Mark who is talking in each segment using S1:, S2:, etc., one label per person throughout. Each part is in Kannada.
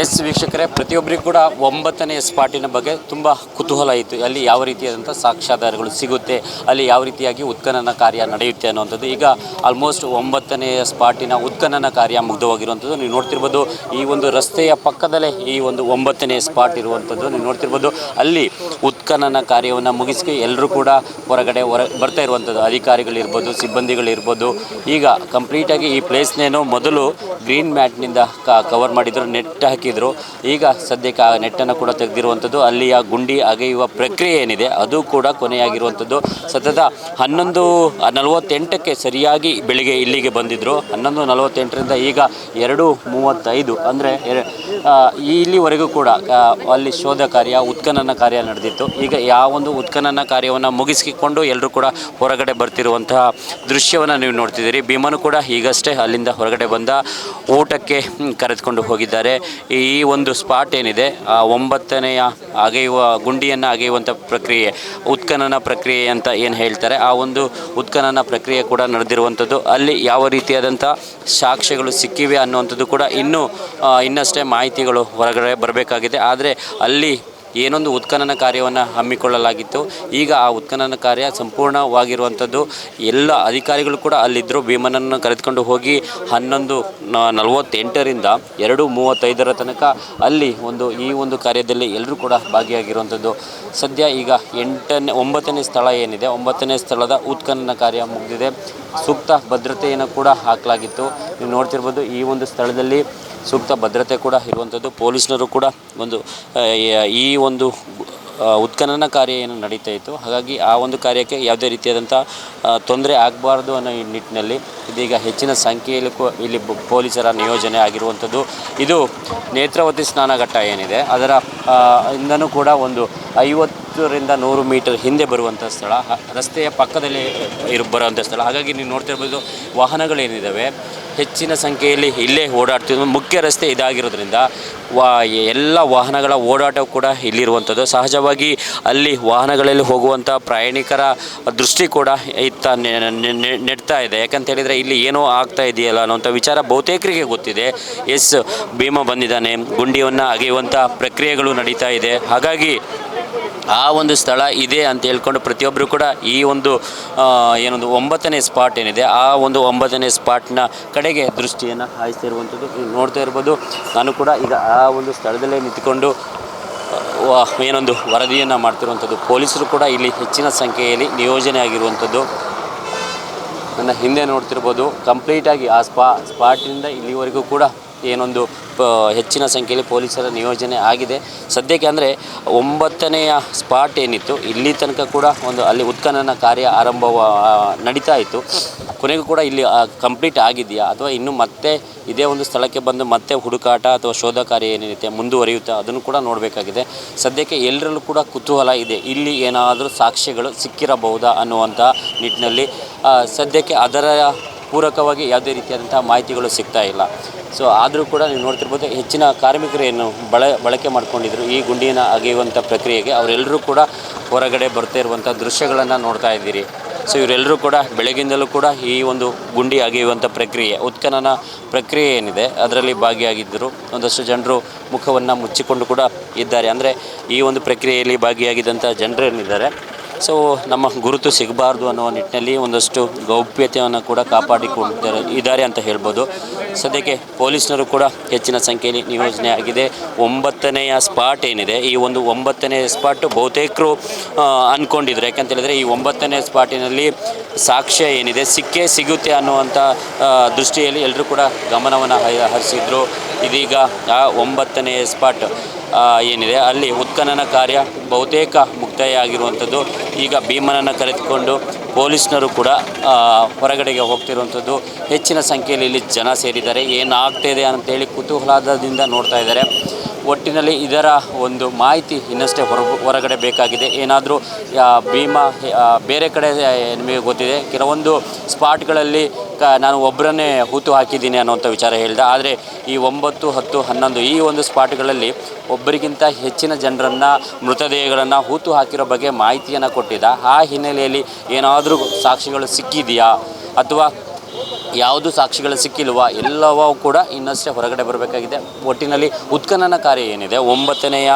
S1: ಎಸ್ ವೀಕ್ಷಕರೇ, ಪ್ರತಿಯೊಬ್ಬರಿಗೂ ಕೂಡ ಒಂಬತ್ತನೇ ಸ್ಪಾಟಿನ ಬಗ್ಗೆ ತುಂಬ ಕುತೂಹಲ ಇತ್ತು. ಅಲ್ಲಿ ಯಾವ ರೀತಿಯಾದಂಥ ಸಾಕ್ಷ್ಯಾಧಾರಗಳು ಸಿಗುತ್ತೆ, ಅಲ್ಲಿ ಯಾವ ರೀತಿಯಾಗಿ ಉತ್ಖನನ ಕಾರ್ಯ ನಡೆಯುತ್ತೆ ಅನ್ನುವಂಥದ್ದು. ಈಗ ಆಲ್ಮೋಸ್ಟ್ ಒಂಬತ್ತನೇ ಸ್ಪಾಟಿನ ಉತ್ಖನನ ಕಾರ್ಯ ಮುಗ್ಧವಾಗಿರುವಂಥದ್ದು ನೀವು ನೋಡ್ತಿರ್ಬೋದು. ಈ ಒಂದು ರಸ್ತೆಯ ಪಕ್ಕದಲ್ಲೇ ಈ ಒಂದು ಒಂಬತ್ತನೇ ಸ್ಪಾಟ್ ಇರುವಂಥದ್ದು ನೀವು ನೋಡ್ತಿರ್ಬೋದು. ಅಲ್ಲಿ ಉತ್ಖನನ ಕಾರ್ಯವನ್ನು ಮುಗಿಸಿ ಎಲ್ಲರೂ ಕೂಡ ಹೊರಗಡೆ ಹೊರ ಬರ್ತಾ ಇರುವಂಥದ್ದು. ಅಧಿಕಾರಿಗಳಿರ್ಬೋದು, ಸಿಬ್ಬಂದಿಗಳಿರ್ಬೋದು. ಈಗ ಕಂಪ್ಲೀಟಾಗಿ ಈ ಪ್ಲೇಸ್ನೇನು ಮೊದಲು ಗ್ರೀನ್ ಮ್ಯಾಟ್ನಿಂದ ಕವರ್ ಮಾಡಿದ್ರು. ನೆಟ್ ಹಾಕಿದ್ರು ಈಗ ಸದ್ಯಕ್ಕೆ ಆ ನೆಟ್ಟನ್ನು ಕೂಡ ತೆಗೆದಿರುವಂಥದ್ದು, ಅಲ್ಲಿಯ ಗುಂಡಿ ಅಗೆಯುವ ಪ್ರಕ್ರಿಯೆ ಏನಿದೆ, ಅದು ಕೂಡ ಕೊನೆಯಾಗಿರುವಂಥದ್ದು. ಸತತ ಹನ್ನೊಂದು ನಲವತ್ತೆಂಟಕ್ಕೆ ಸರಿಯಾಗಿ ಬೆಳಿಗ್ಗೆ ಇಲ್ಲಿಗೆ ಬಂದಿದ್ದರು ಹನ್ನೊಂದು ನಲವತ್ತೆಂಟರಿಂದ ಈಗ ಎರಡು ಮೂವತ್ತೈದು ಅಂದರೆ ಇಲ್ಲಿವರೆಗೂ ಕೂಡ ಅಲ್ಲಿ ಶೋಧ ಕಾರ್ಯ, ಉತ್ಖನನ ಕಾರ್ಯ ನಡೆದಿತ್ತು. ಈಗ ಯಾವ ಒಂದು ಉತ್ಖನನ ಕಾರ್ಯವನ್ನು ಮುಗಿಸಿಕೊಂಡು ಎಲ್ಲರೂ ಕೂಡ ಹೊರಗಡೆ ಬರ್ತಿರುವಂತಹ ದೃಶ್ಯವನ್ನು ನೀವು ನೋಡ್ತಿದ್ದೀರಿ. ಭೀಮನು ಕೂಡ ಈಗಷ್ಟೇ ಅಲ್ಲಿಂದ ಹೊರಗಡೆ ಬಂದ ಊಟಕ್ಕೆ ಕರೆದುಕೊಂಡು ಹೋಗಿದ್ದಾರೆ. ಈ ಒಂದು ಸ್ಪಾಟ್ ಏನಿದೆ, ಆ ಒಂಬತ್ತನೆಯ ಅಗೆಯುವ, ಗುಂಡಿಯನ್ನು ಅಗೆಯುವಂಥ ಪ್ರಕ್ರಿಯೆ, ಉತ್ಖನನ ಪ್ರಕ್ರಿಯೆ ಅಂತ ಏನು ಹೇಳ್ತಾರೆ, ಆ ಒಂದು ಉತ್ಖನನ ಪ್ರಕ್ರಿಯೆ ಕೂಡ ನಡೆದಿರುವಂಥದ್ದು ಅಲ್ಲಿ ಯಾವ ರೀತಿಯಾದಂಥ ಸಾಕ್ಷ್ಯಗಳು ಸಿಕ್ಕಿವೆ ಅನ್ನುವಂಥದ್ದು ಕೂಡ ಇನ್ನೂ ಇನ್ನಷ್ಟೇ ಮಾಹಿತಿಗಳು ಹೊರಗಡೆ ಬರಬೇಕಾಗಿದೆ. ಆದರೆ ಅಲ್ಲಿ ಏನೊಂದು ಉತ್ಖನನ ಕಾರ್ಯವನ್ನು ಹಮ್ಮಿಕೊಳ್ಳಲಾಗಿತ್ತು. ಈಗ ಆ ಉತ್ಖನನ ಕಾರ್ಯ ಸಂಪೂರ್ಣವಾಗಿರುವಂಥದ್ದು. ಎಲ್ಲ ಅಧಿಕಾರಿಗಳು ಕೂಡ ಅಲ್ಲಿದ್ದರು. ಭೀಮನನ್ನು ಕರೆದುಕೊಂಡು ಹೋಗಿ ಹನ್ನೊಂದು ನಲವತ್ತೆಂಟರಿಂದ ಎರಡು ಮೂವತ್ತೈದರ ತನಕ ಅಲ್ಲಿ ಒಂದು ಈ ಒಂದು ಕಾರ್ಯದಲ್ಲಿ ಎಲ್ಲರೂ ಕೂಡ ಭಾಗಿಯಾಗಿರುವಂಥದ್ದು. ಸದ್ಯ ಈಗ ಎಂಟನೇ, ಒಂಬತ್ತನೇ ಸ್ಥಳ ಏನಿದೆ, ಒಂಬತ್ತನೇ ಸ್ಥಳದ ಉತ್ಖನನ ಕಾರ್ಯ ಮುಗಿದಿದೆ. ಸೂಕ್ತ ಭದ್ರತೆಯನ್ನು ಕೂಡ ಹಾಕಲಾಗಿತ್ತು. ನೀವು ನೋಡ್ತಿರ್ಬೋದು ಈ ಒಂದು ಸ್ಥಳದಲ್ಲಿ ಸೂಕ್ತ ಭದ್ರತೆ ಕೂಡ ಇರುವಂಥದ್ದು. ಪೊಲೀಸ್ನರು ಕೂಡ ಒಂದು ಈ ಒಂದು ಉತ್ಖನನ ಕಾರ್ಯ ಏನು ನಡೀತಾ ಇತ್ತು. ಹಾಗಾಗಿ ಆ ಒಂದು ಕಾರ್ಯಕ್ಕೆ ಯಾವುದೇ ರೀತಿಯಾದಂಥ ತೊಂದರೆ ಆಗಬಾರ್ದು ಅನ್ನೋ ನಿಟ್ಟಿನಲ್ಲಿ ಇದೀಗ ಹೆಚ್ಚಿನ ಸಂಖ್ಯೆಯಲ್ಲಿ ಇಲ್ಲಿ ಪೊಲೀಸರ ನಿಯೋಜನೆ ಆಗಿರುವಂಥದ್ದು. ಇದು ನೇತ್ರಾವತಿ ಸ್ನಾನಘಟ್ಟ ಏನಿದೆ, ಅದರ ಇಂದನೂ ಕೂಡ ಒಂದು ಐವತ್ತರಿಂದ ನೂರು ಮೀಟರ್ ಹಿಂದೆ ಬರುವಂಥ ಸ್ಥಳ. ರಸ್ತೆಯ ಪಕ್ಕದಲ್ಲಿ ಇರು, ಬರುವಂಥ ಸ್ಥಳ. ಹಾಗಾಗಿ ನೀವು ನೋಡ್ತಿರ್ಬೋದು ವಾಹನಗಳೇನಿದ್ದಾವೆ. ಹೆಚ್ಚಿನ ಸಂಖ್ಯೆಯಲ್ಲಿ ಇಲ್ಲೇ ಓಡಾಡ್ತಿದ್ದು ಮುಖ್ಯ ರಸ್ತೆ ಇದಾಗಿರೋದ್ರಿಂದ ವಾ, ಎಲ್ಲ ವಾಹನಗಳ ಓಡಾಟ ಕೂಡ ಇಲ್ಲಿರುವಂಥದ್ದು. ಸಹಜವಾಗಿ ಅಲ್ಲಿ ವಾಹನಗಳಲ್ಲಿ ಹೋಗುವಂಥ ಪ್ರಯಾಣಿಕರ ದೃಷ್ಟಿ ಕೂಡ ಇತ್ತ ನೆಡ್ತಾ ಇದೆ. ಯಾಕಂತ ಹೇಳಿದರೆ ಇಲ್ಲಿ ಏನೋ ಆಗ್ತಾ ಇದೆಯಲ್ಲ ಅನ್ನೋಂಥ ವಿಚಾರ ಬಹುತೇಕರಿಗೆ ಗೊತ್ತಿದೆ. ಎಸ್ ಭೀಮ ಬಂದಿದ್ದಾನೆ. ಗುಂಡಿಯನ್ನು ಅಗೆಯುವಂಥ ಪ್ರಕ್ರಿಯೆಗಳು ನಡೀತಾ ಇದೆ. ಹಾಗಾಗಿ ಆ ಒಂದು ಸ್ಥಳ ಇದೆ ಅಂತ ಹೇಳ್ಕೊಂಡು ಪ್ರತಿಯೊಬ್ಬರು ಕೂಡ ಈ ಒಂದು ಏನೊಂದು ಒಂಬತ್ತನೇ ಸ್ಪಾಟ್ ಏನಿದೆ, ಆ ಒಂದು ಒಂಬತ್ತನೇ ಸ್ಪಾಟ್ನ ಕಡೆಗೆ ದೃಷ್ಟಿಯನ್ನು ಹಾಯಿಸ್ತಿರುವಂಥದ್ದು ನೋಡ್ತಾ ಇರ್ಬೋದು. ನಾನು ಕೂಡ ಈಗ ಆ ಒಂದು ಸ್ಥಳದಲ್ಲೇ ನಿಂತ್ಕೊಂಡು ಏನೊಂದು ವರದಿಯನ್ನು ಮಾಡ್ತಿರುವಂಥದ್ದು. ಪೊಲೀಸರು ಕೂಡ ಇಲ್ಲಿ ಹೆಚ್ಚಿನ ಸಂಖ್ಯೆಯಲ್ಲಿ ನಿಯೋಜನೆ ಆಗಿರುವಂಥದ್ದು. ನನ್ನ ಹಿಂದೆ ನೋಡ್ತಿರ್ಬೋದು. ಕಂಪ್ಲೀಟಾಗಿ ಆ ಸ್ಪಾ ಸ್ಪಾಟಿಂದ ಇಲ್ಲಿವರೆಗೂ ಕೂಡ ಏನೊಂದು ಹೆಚ್ಚಿನ ಸಂಖ್ಯೆಯಲ್ಲಿ ಪೊಲೀಸರ ನಿಯೋಜನೆ ಆಗಿದೆ. ಸದ್ಯಕ್ಕೆ ಅಂದರೆ ಒಂಬತ್ತನೆಯ ಸ್ಪಾಟ್ ಏನಿತ್ತು, ಇಲ್ಲಿ ತನಕ ಕೂಡ ಒಂದು ಅಲ್ಲಿ ಉತ್ಖನನ ಕಾರ್ಯ ಆರಂಭ ನಡೀತಾ ಇತ್ತು. ಕೊನೆಗೂ ಕೂಡ ಇಲ್ಲಿ ಕಂಪ್ಲೀಟ್ ಆಗಿದೆಯಾ? ಅಥವಾ ಇನ್ನು ಮತ್ತೆ ಇದೇ ಒಂದು ಸ್ಥಳಕ್ಕೆ ಬಂದು ಮತ್ತೆ ಹುಡುಕಾಟ ಅಥವಾ ಶೋಧ ಕಾರ್ಯ ಏನಿರುತ್ತೆ ಮುಂದುವರಿಯುತ್ತಾ? ಅದನ್ನು ಕೂಡ ನೋಡಬೇಕಾಗಿದೆ. ಸದ್ಯಕ್ಕೆ ಎಲ್ಲರಲ್ಲೂ ಕೂಡ ಕುತೂಹಲ ಇದೆ. ಇಲ್ಲಿ ಏನಾದರೂ ಸಾಕ್ಷ್ಯಗಳು ಸಿಕ್ಕಿರಬಹುದಾ ಅನ್ನುವಂಥ ನಿಟ್ಟಿನಲ್ಲಿ ಸದ್ಯಕ್ಕೆ ಅದರ ಪೂರಕವಾಗಿ ಯಾವುದೇ ರೀತಿಯಾದಂಥ ಮಾಹಿತಿಗಳು ಸಿಗ್ತಾ ಇಲ್ಲ. ಸೊ ಆದರೂ ಕೂಡ ನೀವು ನೋಡ್ತಿರ್ಬೋದು ಹೆಚ್ಚಿನ ಕಾರ್ಮಿಕರು ಏನು ಬಳ, ಬಳಕೆ ಮಾಡ್ಕೊಂಡಿದ್ರು ಈ ಗುಂಡಿನ ಅಗೆಯುವಂಥ ಪ್ರಕ್ರಿಯೆಗೆ. ಅವರೆಲ್ಲರೂ ಕೂಡ ಹೊರಗಡೆ ಬರ್ತಾ ಇರುವಂಥ ದೃಶ್ಯಗಳನ್ನು ನೋಡ್ತಾ ಇದ್ದೀರಿ. ಸೊ ಇವರೆಲ್ಲರೂ ಕೂಡ ಬೆಳಗಿಂದಲೂ ಕೂಡ ಈ ಒಂದು ಗುಂಡಿ ಅಗೆಯುವಂಥ ಪ್ರಕ್ರಿಯೆ, ಉತ್ಖನನ ಪ್ರಕ್ರಿಯೆ ಏನಿದೆ, ಅದರಲ್ಲಿ ಭಾಗಿಯಾಗಿದ್ದರು. ಒಂದಷ್ಟು ಜನರು ಮುಖವನ್ನು ಮುಚ್ಚಿಕೊಂಡು ಕೂಡ ಇದ್ದಾರೆ. ಅಂದರೆ ಈ ಒಂದು ಪ್ರಕ್ರಿಯೆಯಲ್ಲಿ ಭಾಗಿಯಾಗಿದ್ದಂಥ ಜನರು ಏನಿದ್ದಾರೆ ಸೊ, ನಮ್ಮ ಗುರುತು ಸಿಗಬಾರ್ದು ಅನ್ನೋ ನಿಟ್ಟಿನಲ್ಲಿ ಒಂದಷ್ಟು ಗೌಪ್ಯತೆಯನ್ನು ಕೂಡ ಕಾಪಾಡಿಕೊಂಡಿದ್ದಾರೆ ಇದ್ದಾರೆ ಅಂತ ಹೇಳ್ಬೋದು. ಸದ್ಯಕ್ಕೆ ಪೊಲೀಸ್ನವರು ಕೂಡ ಹೆಚ್ಚಿನ ಸಂಖ್ಯೆಯಲ್ಲಿ ನಿಯೋಜನೆ ಆಗಿದೆ ಒಂಬತ್ತನೆಯ ಸ್ಪಾಟ್ ಏನಿದೆ, ಈ ಒಂದು ಒಂಬತ್ತನೇ ಸ್ಪಾಟ್ ಬಹುತೇಕರು ಅಂದ್ಕೊಂಡಿದ್ರು ಯಾಕಂತ ಹೇಳಿದ್ರೆ, ಈ ಒಂಬತ್ತನೇ ಸ್ಪಾಟಿನಲ್ಲಿ ಸಾಕ್ಷ್ಯ ಏನಿದೆ, ಸಿಕ್ಕೇ ಸಿಗುತ್ತೆ ಅನ್ನುವಂಥ ದೃಷ್ಟಿಯಲ್ಲಿ ಎಲ್ಲರೂ ಕೂಡ ಗಮನವನ್ನು ಹರಿಸಿದ್ರು. ಇದೀಗ ಆ ಒಂಬತ್ತನೇ ಸ್ಪಾಟ್ ಏನಿದೆ, ಅಲ್ಲಿ ಉತ್ಖನನ ಕಾರ್ಯ ಬಹುತೇಕ ಮುಕ್ತಾಯ ಆಗಿರುವಂಥದ್ದು ಈಗ ಭೀಮನನ್ನು ಕರೆದುಕೊಂಡು ಪೊಲೀಸ್ನರು ಕೂಡ ಹೊರಗಡೆಗೆ ಹೋಗ್ತಿರುವಂಥದ್ದು. ಹೆಚ್ಚಿನ ಸಂಖ್ಯೆಯಲ್ಲಿ ಇಲ್ಲಿ ಜನ ಸೇರಿದ್ದಾರೆ. ಏನಾಗ್ತಾಯಿದೆ ಅಂತೇಳಿ ಕುತೂಹಲದಿಂದ ನೋಡ್ತಾ ಇದ್ದಾರೆ. ಒಟ್ಟಿನಲ್ಲಿ ಇದರ ಒಂದು ಮಾಹಿತಿ ಇನ್ನಷ್ಟೇ ಹೊರ ಹೊರಗಡೆ ಬೇಕಾಗಿದೆ. ಏನಾದರೂ ಭೀಮಾ ಬೇರೆ ಕಡೆ ನಿಮಗೆ ಗೊತ್ತಿದೆ. ಕೆಲವೊಂದು ಸ್ಪಾಟ್ಗಳಲ್ಲಿ ಕ, ನಾನು ಒಬ್ಬರನ್ನೇ ಹೂತು ಹಾಕಿದ್ದೀನಿ ಅನ್ನೋಂಥ ವಿಚಾರ ಹೇಳಿದೆ. ಆದರೆ ಈ ಒಂಬತ್ತು, ಹತ್ತು, ಹನ್ನೊಂದು ಈ ಒಂದು ಸ್ಪಾಟ್ಗಳಲ್ಲಿ ಒಬ್ಬರಿಗಿಂತ ಹೆಚ್ಚಿನ ಜನರನ್ನು, ಮೃತದೇಹಗಳನ್ನು ಹೂತು ಹಾಕಿರೋ ಬಗ್ಗೆ ಮಾಹಿತಿಯನ್ನು ಕೊಟ್ಟಿದ್ದ. ಆ ಹಿನ್ನೆಲೆಯಲ್ಲಿ ಏನಾದರೂ ಸಾಕ್ಷಿಗಳು ಸಿಕ್ಕಿದೆಯಾ? ಅಥವಾ ಯಾವುದು ಸಾಕ್ಷಿಗಳು ಸಿಕ್ಕಿಲ್ವಾ ಎಲ್ಲವೂ ಕೂಡ ಇನ್ನಷ್ಟೇ ಹೊರಗಡೆ ಬರಬೇಕಾಗಿದೆ. ಒಟ್ಟಿನಲ್ಲಿ ಉತ್ಖನನ ಕಾರ್ಯ ಏನಿದೆ, ಒಂಬತ್ತನೆಯ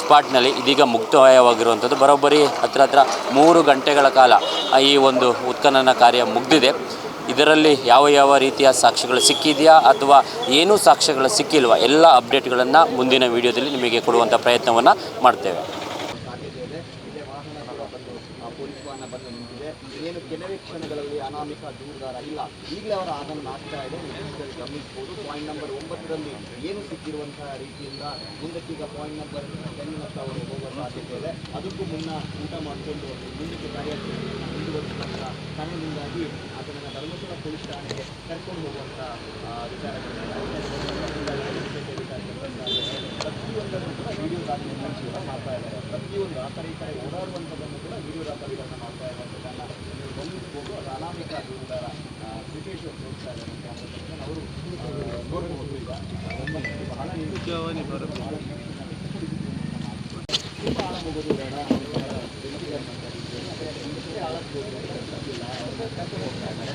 S1: ಸ್ಪಾಟ್ನಲ್ಲಿ ಇದೀಗ ಮುಕ್ತಾಯವಾಗಿರುವಂಥದ್ದು. ಬರೋಬ್ಬರಿ ಹತ್ರ ಹತ್ರ ಮೂರು ಗಂಟೆಗಳ ಕಾಲ ಈ ಒಂದು ಉತ್ಖನನ ಕಾರ್ಯ ಮುಗಿದಿದೆ. ಇದರಲ್ಲಿ ಯಾವ ಯಾವ ರೀತಿಯ ಸಾಕ್ಷ್ಯಗಳು ಸಿಕ್ಕಿದೆಯಾ ಅಥವಾ ಏನೂ ಸಾಕ್ಷ್ಯಗಳು ಸಿಕ್ಕಿಲ್ವಾ ಎಲ್ಲ ಅಪ್ಡೇಟ್ಗಳನ್ನು ಮುಂದಿನ ವಿಡಿಯೋದಲ್ಲಿ ನಿಮಗೆ ಕೊಡುವಂಥ ಪ್ರಯತ್ನವನ್ನು ಮಾಡ್ತೇವೆ.
S2: ಏನು ಕೆಲವೇ ಕ್ಷಣಗಳಲ್ಲಿ ಅನಾಮಿಕ ದೂರುದಾರ ಇಲ್ಲ. ಈಗಲೇ ಅವರ ಆಗಮನ ಆಗ್ತಾ ಇದೆ. ಗಮನಿಸ್ಬೋದು. ಪಾಯಿಂಟ್ ನಂಬರ್ ಒಂಬತ್ತರಲ್ಲಿ ಏನು ಸಿಕ್ಕಿರುವಂತಹ ರೀತಿಯಿಂದ ಮುಂದಕ್ಕೀಗ ಪಾಯಿಂಟ್ ನಂಬರ್ ಟೆನ್ನತ್ತ ಅವರು ಹೋಗುವ ಸಾಧ್ಯತೆ ಇದೆ. ಅದಕ್ಕೂ ಮುನ್ನ ಊಟ ಮಾಡಿಕೊಂಡು ಮುಂದಕ್ಕೆ ಕಾರ್ಯಾಚರಣೆಯನ್ನು ಮುಂದುವರಿಸುವಂತಹ ಕಾರಣದಿಂದಾಗಿ ಅದನ್ನು ಧರ್ಮಸ್ಥಳ ಪೊಲೀಸ್ ಠಾಣೆಗೆ ಕರ್ಕೊಂಡು ಹೋಗುವಂಥ ವಿಚಾರಗಳು ಪ್ರತಿಯೊಂದನ್ನು ಕೂಡ ವಿಡಿಯೋ ದಾಖಲೆ ಮಾಡ್ತಾ ಇದ್ದಾರೆ. ಪ್ರತಿಯೊಂದು ಆ ಕಡೆ ಈ ಕಡೆ ಓಡಾಡುವಂಥದ್ದನ್ನು ಕೂಡ ವಿಡಿಯೋ ದಾಖಲೆಗಳನ್ನು ಮಾಡ್ತಾ ಇರೋದನ್ನು ಅದು ಅನಾಮಿಕ ತೋರಿಸ್ತಾ ಇದ್ದಾರೆ ಕ್ಯಾಮ್ರಾ ಅವರು ನೋಡಬಹುದು ಈಗ ಬಹಳ ನಿರುದ್ಯೋಗವಾಗಿ ಬಹಳ ತುಂಬ ಆಳ ಹೋಗೋದು ಬೇಡ ಅವರ ಬೆಂಕಿಯನ್ನು ಕರೀತಾರೆ. ಆದರೆ ಇಷ್ಟೇ ಆಳಕ್ಕೆ ಹೋಗೋದು ಗೊತ್ತಿಲ್ಲ. ಅವ್ರನ್ನ ಕರ್ಕೊಂಡು ಹೋಗ್ತಾ ಇದ್ದಾರೆ.